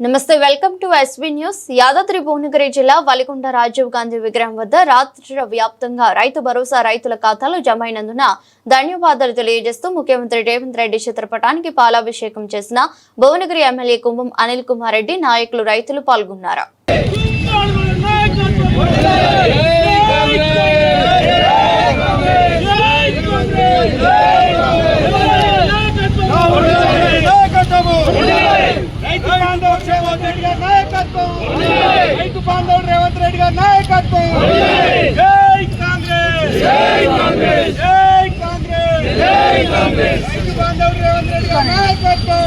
నమస్తే welcome to SB news. Yadadri Bhuvanagiri జిల్లా వలికొండ రాజీవ్ గాంధీ విగ్రహం వద్ద రాత్రి వ్యాప్తంగా రైతు భరోసా రైతుల ఖాతాలో జమైనందున ధన్యవాదాలు తెలియజేస్తూ ముఖ్యమంత్రి రేవంత్ రెడ్డి చిత్రపటానికి పాలాభిషేకం చేసిన భువనగిరి ఎమ్మెల్యే కుంభం అనిల్ కుమార్ రెడ్డి నాయకులు రైతులు పాల్గొన్నారు రైతు బాంధవుడు రేవంత్ రెడ్డి గారి నాయకత్వం. రైతు బాంధవుడు రేవంత్ రెడ్డి గారి నాయకత్వం. జై కాంగ్రెస్. జై కాంగ్రెస్. జై కాంగ్రెస్. జై కాంగ్రెస్. రైతు బాంధవుడు రేవంత్ రెడ్డి గారి నాయకత్వం.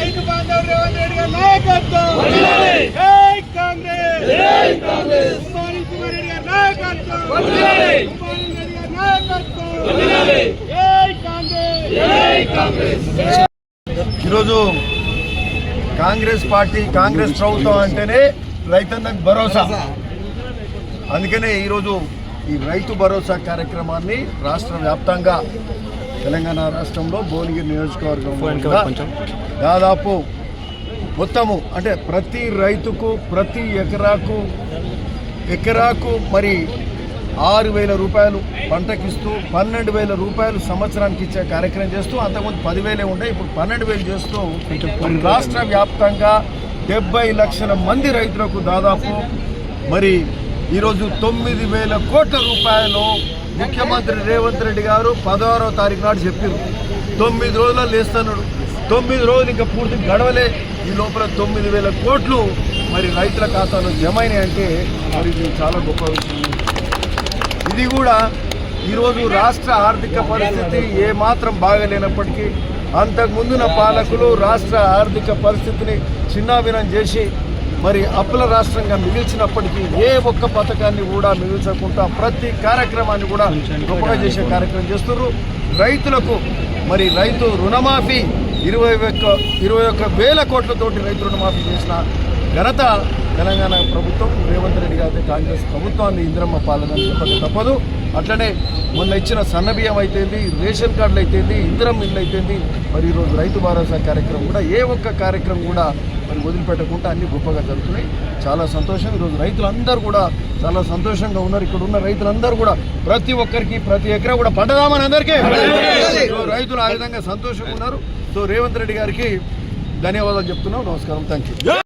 రైతు బాంధవుడు రేవంత్ రెడ్డి గారి నాయకత్వం. జై కాంగ్రెస్. జై కాంగ్రెస్. కుమారి కుమార్ రెడ్డి గారి నాయకత్వం. కుమారి రెడ్డి గారి నాయకత్వం. జై కాంగ్రెస్. జై కాంగ్రెస్. ఈరోజు కాంగ్రెస్ పార్టీ కాంగ్రెస్ ప్రభుత్వం అంటేనే రైతన్నకు భరోసా. అందుకనే ఈరోజు ఈ రైతు భరోసా కార్యక్రమాన్ని రాష్ట్ర వ్యాప్తంగా తెలంగాణ రాష్ట్రంలో భువనగిరి నియోజకవర్గం దాదాపు మొత్తము అంటే ప్రతి రైతుకు ప్రతి ఎకరాకు ఎకరాకు మరి ఆరు వేల రూపాయలు పంటకిస్తూ పన్నెండు వేల రూపాయలు సంవత్సరానికి ఇచ్చే కార్యక్రమం చేస్తూ అంతకుముందు పదివేలే ఉండే ఇప్పుడు పన్నెండు వేలు చేస్తూ మరి రాష్ట్ర వ్యాప్తంగా డెబ్బై లక్షల మంది రైతులకు దాదాపు మరి ఈరోజు తొమ్మిది వేల కోట్ల రూపాయలు ముఖ్యమంత్రి రేవంత్ రెడ్డి గారు పదహారవ తారీఖు నాడు చెప్పారు తొమ్మిది రోజుల్లో లేస్తున్నాడు. తొమ్మిది రోజులు ఇంకా పూర్తి గడవలే. ఈ లోపల తొమ్మిది వేల కోట్లు మరి రైతుల ఖాతాలో జమ అంటే మరి ఇది చాలా గొప్ప విషయం. ఇది కూడా ఈరోజు రాష్ట్ర ఆర్థిక పరిస్థితి ఏమాత్రం బాగలేనప్పటికీ అంతకుముందున పాలకులు రాష్ట్ర ఆర్థిక పరిస్థితిని చిన్నాభినం చేసి మరి అప్పుల రాష్ట్రంగా మిగిల్చినప్పటికీ ఏ ఒక్క పథకాన్ని కూడా మిగిల్చకుండా ప్రతి కార్యక్రమాన్ని కూడా గొప్పగా చేసే కార్యక్రమం చేస్తున్నారు. రైతులకు మరి రైతు రుణమాఫీ ఇరవై ఒక్క ఇరవై ఒక్క వేల కోట్లతోటి రైతు రుణమాఫీ చేసిన ఘనత తెలంగాణ ప్రభుత్వం రేవంత్ రెడ్డి గారి కాంగ్రెస్ ప్రభుత్వాన్ని ఇంద్రమ్మ పాలన చెప్పక తప్పదు. అట్లనే మొన్న ఇచ్చిన సన్నబియ్యం అయితేంది రేషన్ కార్డులు అయితేంది ఇంద్రం ఇల్లు అయితేంది మరి ఈరోజు రైతు భరోసా కార్యక్రమం కూడా ఏ ఒక్క కార్యక్రమం కూడా మరి వదిలిపెట్టకుండా అన్ని గొప్పగా జరుగుతున్నాయి. చాలా సంతోషం. ఈరోజు రైతులందరూ కూడా చాలా సంతోషంగా ఉన్నారు. ఇక్కడ ఉన్న రైతులందరూ కూడా ప్రతి ఒక్కరికి ప్రతి ఎకరా కూడా పంటదామని అందరికీ రైతులు ఆ విధంగా సంతోషంగా ఉన్నారు. సో రేవంత్ రెడ్డి గారికి ధన్యవాదాలు చెప్తున్నాం. నమస్కారం. Thank you